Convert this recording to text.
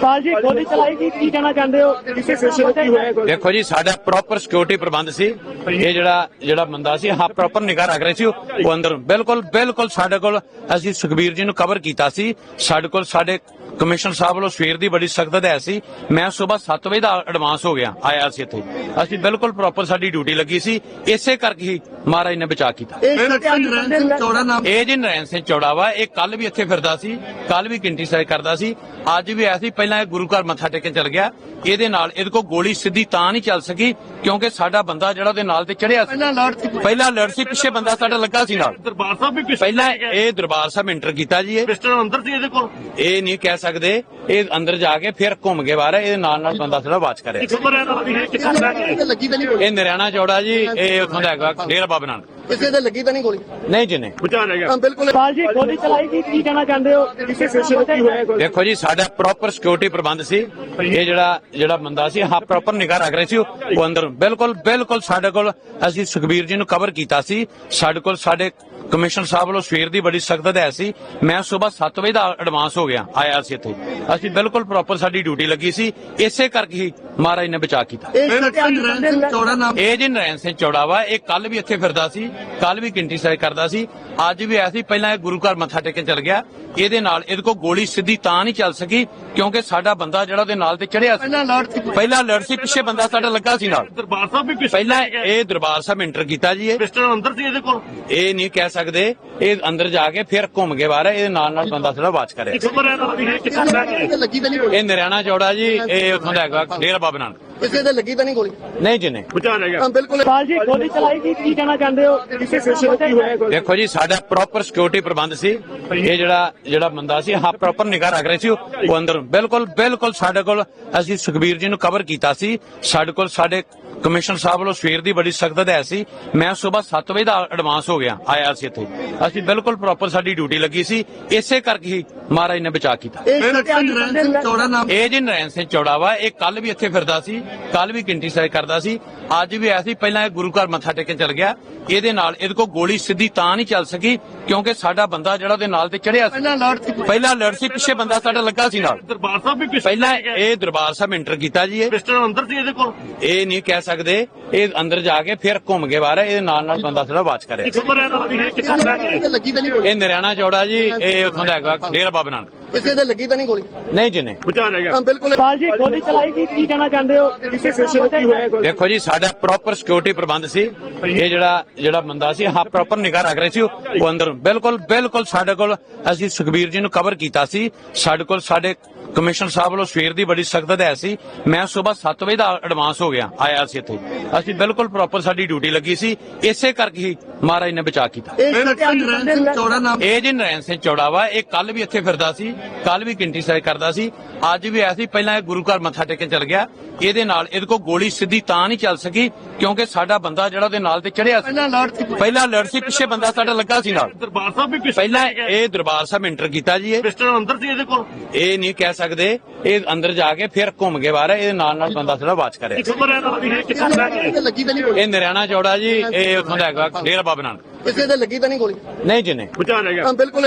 ਪਾਲ ਜੀ ਗੋਲੀ ਚਲਾਈ ਕੀ ਕੀ ਕਹਿਣਾ ਚਾਹੁੰਦੇ ਹੋ? ਕਿਸੇ ਸਿਲਸਿਲੇ ਕੀ ਹੋਇਆ ਦੇਖੋ ਜੀ ਸਾਡਾ ਪ੍ਰੋਪਰ ਸਿਕਿਉਰਿਟੀ ਪ੍ਰਬੰਧ ਸੀ। ਇਹ ਜਿਹੜਾ ਜਿਹੜਾ ਬੰਦਾ ਸੀ ਹਾਂ ਪ੍ਰੋਪਰ ਨਿਗਾਹ ਰੱਖ ਰਹੇ ਸੀ ਉਹ ਉਹ ਅੰਦਰ ਬਿਲਕੁਲ ਬਿਲਕੁਲ ਸਾਡੇ ਕੋਲ ਅਸੀਂ ਸੁਖਬੀਰ ਜੀ ਨੂੰ ਕਵਰ ਕੀਤਾ ਸੀ। ਸਾਡੇ ਕੋਲ ਸਾਡੇ ਕਮਿਸ਼ਨਰ ਸਾਹਿਬ ਵੱਲੋਂ ਸਵੇਰ ਦੀ ਬੜੀ ਸਖਤ ਹਦਾਇਤ ਸੀ। ਮੈਂ ਸਵੇਰ 7 ਵਜੇ ਦਾ ਐਡਵਾਂਸ ਹੋ ਗਿਆ ਆਇਆ ਸੀ ਇੱਥੇ। ਅਸੀਂ ਬਿਲਕੁਲ ਪ੍ਰੋਪਰ ਸਾਡੀ ਡਿਊਟੀ ਲੱਗੀ ਸੀ। ਇਸੇ ਕਰਕੇ ਹੀ ਮਹਾਰਾਜ ਨੇ ਬਚਾ ਕੀਤਾ। ਇਹ ਚੌੜਾ ਨਾਮ। ਇਹ ਜੀ ਨਰੈਣ ਸਿੰਘ ਚੌੜਾ ਵਾ ਇਹ ਕੱਲ ਵੀ ਇੱਥੇ ਫਿਰਦਾ ਸੀ ਕੱਲ ਵੀ ਕਿੰਟੀ ਸਾਈ ਕਰਦਾ ਸੀ। ਅੱਜ ਵੀ ਆਇਆ ਸੀ ਪਹਿਲਾਂ ਇਹ ਗੁਰੂ ਘਰ ਮੱਥਾ ਟੇਕਣ ਚਲ ਗਿਆ। ਇਹਦੇ ਨਾਲ ਇਹਦੇ ਕੋ ਗੋਲੀ ਸਿੱਧੀ ਤਾਂ ਨਹੀਂ ਚੱਲ ਸਕੀ ਕਿਉਂਕਿ ਸਾਡਾ ਬੰਦਾ ਜਿਹੜਾ ਉਹਦੇ ਨਾਲ ਤੇ ਚੜਿਆ ਸੀ। ਪਹਿਲਾਂ ਲੜ ਸੀ ਪਹਿਲਾਂ ਲੜ ਸੀ ਪਿੱਛੇ ਬੰਦਾ ਸਾਡਾ ਲੱਗਾ ਸੀ ਨਾਲ। ਦਰਬਾਰ ਸਾਹਿਬ ਵੀ ਪਿੱਛੇ ਪਹਿਲਾਂ ਇਹ ਦਰਬਾਰ ਸਾਹਿਬ ਇੰਟਰ ਕੀਤਾ ਜੀ ਇਹ। ਪਿਸਟਲ ਅੰਦਰ ਸੀ ਇਹਦੇ ਕੋਲ? ਇਹ ਨਹੀਂ ਕਹਿ ਸਕਦੇ ਇਹ ਅੰਦਰ ਜਾ ਕੇ ਫਿਰ ਘੁੰਮ ਕੇ ਬਾਹਰ ਇਹਦੇ ਨਾਲ ਨਾਲ ਬੰਦਾ ਸਾਡਾ ਬਾਚ ਕਰਿਆ। ਖਬਰ ਹੈ ਨਾ ਵੀ ਇਹ ਕਿੱਥੇ ਰਹਿ ਗਿਆ ਲੱਗੀ ਤਾਂ ਨਹੀਂ ਗੋਲੀ ਇਹ ਨਰਿਆਣਾ ਚੌੜਾ ਜੀ ਇਹ ਉੱਥੋਂ ਦਾ ਹੈਗਾ ਡੇਰਾ ਬਾਬਾ ਨਾਨਕ। ਕਿਸੇ ਦੇ ਲੱਗੀ ਤਾਂ ਨਹੀਂ ਗੋਲੀ? ਨਹੀਂ ਜੀ ਨਹੀਂ। ਬਚਾ ਰਹਿ ਗਿਆ ਬਿਲਕੁਲ। ਪਾਲ ਜੀ ਗੋਲੀ ਚਲਾਈ ਕੀ ਕੀ ਕਹਿਣਾ ਚਾਹੁੰਦੇ ਹੋ? ਕਿਸੇ ਸਿਲਸਿਲੇ ਕੀ ਹੋਇਆ ਕੋਈ? ਦੇਖੋ ਜੀ ਸਾਡਾ ਪ੍ਰੋਪਰ ਸਿਕਿਉਰਿਟੀ ਪ੍ਰਬੰਧ ਸੀ। ਇਹ ਜਿਹੜਾ ਜਿਹੜਾ ਬੰਦਾ ਸੀ ਹਾਂ ਪ੍ਰੋਪਰ ਨਿਗਾਹ ਰੱਖ ਰਹੇ ਸੀ ਉਹ ਉਹ ਅੰਦਰ ਬਿਲਕੁਲ ਬਿਲਕੁਲ ਸਾਡੇ ਕੋਲ ਅਸੀਂ ਸੁਖਬੀਰ ਜੀ ਨੂੰ ਕਵਰ ਕੀਤਾ ਸੀ। ਸਾਡੇ ਕੋਲ ਸਾਡੇ ਕਮਿਸ਼ਨਰ ਸਾਹਿਬ ਵੱਲੋਂ ਸਵੇਰ ਦੀ ਬੜੀ ਸਖਤ ਹਦਾਇਤ ਸੀ। ਮੈਂ ਸਵੇਰ 7 ਵਜੇ ਦਾ ਐਡਵਾਂਸ ਹੋ ਗਿਆ ਆਇਆ ਸੀ ਇੱਥੇ। ਅਸੀਂ ਬਿਲਕੁਲ ਪ੍ਰੋਪਰ ਸਾਡੀ ਡਿਊਟੀ ਲੱਗੀ ਸੀ। ਇਸੇ ਕਰਕੇ ਹੀ ਮਹਾਰਾਜ ਨੇ ਬਚਾ ਕੀਤਾ। ਇਹ ਚੌੜਾ ਨਾਮ ਇਹ ਜੀ ਨਰੈਣ ਸਿੰਘ ਚੌੜਾ ਵਾ। ਇਹ ਕੱਲ ਵੀ ਇੱਥੇ ਫਿਰਦਾ ਸੀ ਕੱਲ ਵੀ ਕਿੰਟੀ ਸਾਈ ਕਰਦਾ ਸੀ। ਅੱਜ ਵੀ ਆਇਆ ਸੀ। ਪਹਿਲਾਂ ਇਹ ਗੁਰੂ ਘਰ ਮੱਥਾ ਟੇਕਣ ਚਲ ਗਿਆ। ਇਹਦੇ ਨਾਲ ਇਹਦੇ ਕੋ ਗੋਲੀ ਸਿੱਧੀ ਤਾਂ ਨਹੀਂ ਚੱਲ ਸਕੀ ਕਿਉਂਕਿ ਸਾਡਾ ਬੰਦਾ ਜਿਹੜਾ ਉਹਦੇ ਨਾਲ ਤੇ ਚੜਿਆ ਸੀ। ਪਹਿਲਾਂ ਲੜ ਸੀ। ਪਿੱਛੇ ਬੰਦਾ ਸਾਡਾ ਲੱਗਾ ਸੀ ਨਾਲ। ਦਰਬਾਰ ਸਾਹਿਬ ਵੀ ਪਿੱਛੇ ਪਹਿਲਾਂ ਇਹ ਦਰਬਾਰ ਸਾਹਿਬ ਇੰਟਰ ਕੀਤਾ ਜੀ ਇਹ। ਪਿਸਟਲ ਅੰਦਰ ਸੀ ਇਹਦੇ ਕੋਲ। ਇਹ ਨਹੀਂ ਕਹਿ ਸਕਦੇ ਇਹ ਅੰਦਰ ਜਾ ਕੇ ਫਿਰ ਘੁੰਮ ਕੇ ਬਾਹਰ ਇਹਦੇ ਨਾਲ ਨਾਲ ਬੰਦਾ ਸਾਡਾ ਬਾਚ ਕਰਿਆ ਖਬਰ ਹੈ ਨਾ ਵੀ ਇਹ ਕਿੱਥੇ ਰਹਿ ਗਿਆ ਲੱਗੀ ਤਾਂ ਨਹੀਂ ਗੋਲੀ ਇਹ ਨਰਿਆਣਾ ਚੌੜਾ ਜੀ ਇਹ ਉੱਥੋਂ ਦਾ ਹੈਗਾ ਡੇਰਾ ਬਾਬਾ ਨਾਨਕ। ਕਿਸੇ ਦੇ ਲੱਗੀ ਤਾਂ ਨਹੀਂ ਗੋਲੀ? ਨਹੀਂ ਜੀ ਨਹੀਂ। ਬਚਾ ਰਹਿ ਗਿਆ। ਬਿਲਕੁਲ। ਪਾਲ ਜੀ ਗੋਲੀ ਚਲਾਈ ਕੀ ਕੀ ਕਹਿਣਾ ਚਾਹੁੰਦੇ ਹੋ? ਕਿਸੇ ਸਿਲਸਿਲੇ ਕੀ ਹੋਇਆ ਕੋਈ? ਦੇਖੋ ਜੀ ਸਾਡਾ ਪ੍ਰੋਪਰ ਸਿਕਿਉਰਿਟੀ ਪ੍ਰਬੰਧ ਸੀ। ਇਹ ਜਿਹੜਾ ਜਿਹੜਾ ਬੰਦਾ ਸੀ ਹਾਂ ਪ੍ਰੋਪਰ ਨਿਗਾਹ ਰੱਖ ਰਹੇ ਸੀ ਉਹ ਉਹ ਅੰਦਰ। ਬਿਲਕੁਲ ਬਿਲਕੁਲ ਸਾਡੇ ਕੋਲ ਅਸੀਂ ਸੁਖਬੀਰ ਜੀ ਨੂੰ ਕਵਰ ਕੀਤਾ ਸੀ। ਸਾਡੇ ਕੋਲ ਸਾਡੇ ਕਮਿਸ਼ਨਰ ਸਾਹਿਬ ਵੱਲੋਂ ਸਵੇਰ ਦੀ ਬੜੀ ਸਖਤ ਹਦਾਇਤ ਸੀ। ਮੈਂ ਸਵੇਰ 7 ਵਜੇ ਦਾ ਐਡਵਾਂਸ ਹੋ ਗਿਆ ਆਇਆ ਸੀ ਇੱਥੇ। ਅਸੀਂ ਬਿਲਕੁਲ ਪ੍ਰੋਪਰ ਸਾਡੀ ਡਿਊਟੀ ਲੱਗੀ ਸੀ। ਇਸੇ ਕਰਕੇ ਹੀ ਮਹਾਰਾਜ ਨੇ ਬਚਾ ਕੀਤਾ। ਇਹ ਜੀ ਨਰੈਣ ਸਿੰਘ ਚੌੜਾ ਵਾ। ਇਹ ਕੱਲ ਵੀ ਇੱਥੇ ਫਿਰਦਾ ਸੀ ਕੱਲ ਵੀ ਕਿੰਟੀ ਸਾਈ ਕਰਦਾ ਸੀ। ਅੱਜ ਵੀ ਆਇਆ ਸੀ ਪਹਿਲਾਂ ਇਹ ਗੁਰੂ ਘਰ ਮੱਥਾ ਟੇਕਣ ਚਲ ਗਿਆ। ਇਹਦੇ ਨਾਲ ਇਹਦੇ ਕੋ ਗੋਲੀ ਸਿੱਧੀ ਤਾਂ ਨਹੀਂ ਚੱਲ ਸਕੀ ਕਿਉਂਕਿ ਸਾਡਾ ਬੰਦਾ ਜਿਹੜਾ ਉਹਦੇ ਨਾਲ ਤੇ ਚੜਿਆ ਸੀ। ਪਹਿਲਾਂ ਲੜ ਸੀ। ਪਿੱਛੇ ਬੰਦਾ ਸਾਡਾ ਲੱਗਾ ਸੀ ਨਾਲ। ਦਰਬਾਰ ਸਾਹਿਬ ਵੀ ਪਿੱਛੇ ਪਹਿਲਾਂ ਇਹ ਦਰਬਾਰ ਸਾਹਿਬ ਇੰਟਰ ਕੀਤਾ ਜੀ ਇਹ। ਪਿਸਟਲ ਅੰਦਰ ਸੀ ਇਹਦੇ ਕੋਲ? ਇਹ ਨਹੀਂ ਕਹਿ ਸਕਦੇ। ਇਹ ਅੰਦਰ ਜਾ ਕੇ ਫਿਰ ਘੁੰਮ ਕੇ ਬਾਹਰ ਇਹਦੇ ਨਾਲ ਨਾਲ ਬੰਦਾ ਸਾਡਾ ਬਾਚ ਕਰਿਆ ਇਹ ਨਰਿਆਣਾ ਚੌੜਾ ਜੀ ਇਹ ਉੱਥੋਂ ਦਾ ਹੈਗਾ ਡੇਰਾ ਬਾਬਾ ਨਾਨਕ। ਕਿਸੇ ਦੇ ਲੱਗੀ ਤਾਂ ਨਹੀਂ ਗੋਲੀ? ਨਹੀਂ ਜੀ ਨਹੀਂ। ਗਿਆ। ਬਿਲਕੁਲ। ਪਾਲ ਜੀ ਗੋਲੀ ਚਲਾਈ ਕੀ ਕੀ ਕਹਿਣਾ ਚਾਹੁੰਦੇ ਹੋ? ਕਿਸੇ ਸਿਲਸਿਲੇ ਕੀ ਹੋਇਆ ਕੋਈ ਦੇਖੋ ਜੀ ਸਾਡਾ ਪ੍ਰੋਪਰ ਸਿਕਿਉਰਿਟੀ ਪ੍ਰਬੰਧ ਸੀ। ਇਹ ਜਿਹੜਾ ਜਿਹੜਾ ਬੰਦਾ ਸੀ ਹਾਂ ਪ੍ਰੋਪਰ ਨਿਗਾਹ ਰੱਖ ਰਹੇ ਸੀ ਉਹ ਉਹ ਅੰਦਰ। ਬਿਲਕੁਲ ਬਿਲਕੁਲ ਸਾਡੇ ਕੋਲ ਅਸੀਂ ਸੁਖਬੀਰ ਜੀ ਨੂੰ ਕਵਰ ਕੀਤਾ ਸੀ। ਸਾਡੇ ਕੋਲ ਸਾਡੇ ਕਮਿਸ਼ਨਰ ਸਾਹਿਬ ਵੱਲੋਂ ਸਵੇਰ ਦੀ ਬੜੀ ਸਖਤ ਹਦਾਇਤ ਸੀ। ਮੈਂ ਸਵੇਰ 7 ਵਜੇ ਦਾ ਐਡਵਾਂਸ ਹੋ ਗਿਆ ਆਇਆ ਸੀ ਇੱਥੇ। ਅਸੀਂ ਬਿਲਕੁਲ ਪ੍ਰੋਪਰ ਸਾਡੀ ਡਿਊਟੀ ਲੱਗੀ ਸੀ। ਇਸੇ ਕਰਕੇ ਹੀ ਮਹਾਰਾਜ ਨੇ ਬਚਾ ਕੀਤਾ। ਇਹ ਚੌੜਾ ਨਾਮ। ਇਹ ਜੀ ਨਰੈਣ ਸਿੰਘ ਚੌੜਾ ਵਾ। ਇਹ ਕੱਲ ਵੀ ਇੱਥੇ ਫਿਰਦਾ ਸੀ ਕੱਲ ਵੀ ਕਿੰਟੀ ਸਾਈ ਕਰਦਾ ਸੀ। ਅੱਜ ਵੀ ਆਇਆ ਸੀ। ਪਹਿਲਾਂ ਇਹ ਗੁਰੂ ਘਰ ਮੱਥਾ ਟੇਕਣ ਚਲ ਗਿਆ। ਇਹਦੇ ਨਾਲ ਇਹਦੇ ਕੋ ਗੋਲੀ ਸਿੱਧੀ ਤਾਂ ਨਹੀਂ ਚੱਲ ਸਕੀ ਕਿਉਂਕਿ ਸਾਡਾ ਬੰਦਾ ਜਿਹੜਾ ਉਹਦੇ ਨਾਲ ਤੇ ਚੜਿਆ ਸੀ। ਪਹਿਲਾਂ ਲੜ ਸੀ। ਪਿੱਛੇ ਬੰਦਾ ਸਾਡਾ ਲੱਗਾ ਸੀ ਨਾਲ। ਦਰਬਾਰ ਸਾਹਿਬ ਵੀ ਪਿੱਛੇ ਪਹਿਲਾਂ ਇਹ ਦਰਬਾਰ ਸਾਹਿਬ ਇੰਟਰ ਕੀਤਾ ਜੀ ਇਹ। ਪਿਸਟਲ ਅੰਦਰ ਸੀ ਇਹਦੇ ਕੋਲ। ਇਹ ਨਹੀਂ ਕਹਿ ਸਕਦੇ? ਇਹ ਅੰਦਰ ਜਾ ਕੇ ਫਿਰ ਘੁੰਮ ਕੇ ਬਾਹਰ ਇਹਦੇ ਨਾਲ ਨਾਲ ਬੰਦਾ ਹੈ ਨਾ ਵੀ ਇਹ ਕਿੱਥੇ ਰਹਿ ਗਿਆ ਲੱਗੀ ਤਾਂ ਨਹੀਂ ਗੋਲੀ? ਇਹ ਨਰਿਆਣਾ ਚੌੜਾ ਜੀ ਇਹ ਉੱਥੋਂ ਦਾ ਹੈਗਾ ਡੇਰਾ ਬਾਬਾ ਨਾਨਕ। ਕਿਸੇ ਦੇ ਲੱਗੀ ਤਾਂ ਨਹੀਂ ਗੋਲੀ? ਨਹੀਂ ਜੀ ਨਹੀਂ। ਬਚਾ ਰਹਿ ਗਿਆ ਬਿਲਕੁਲ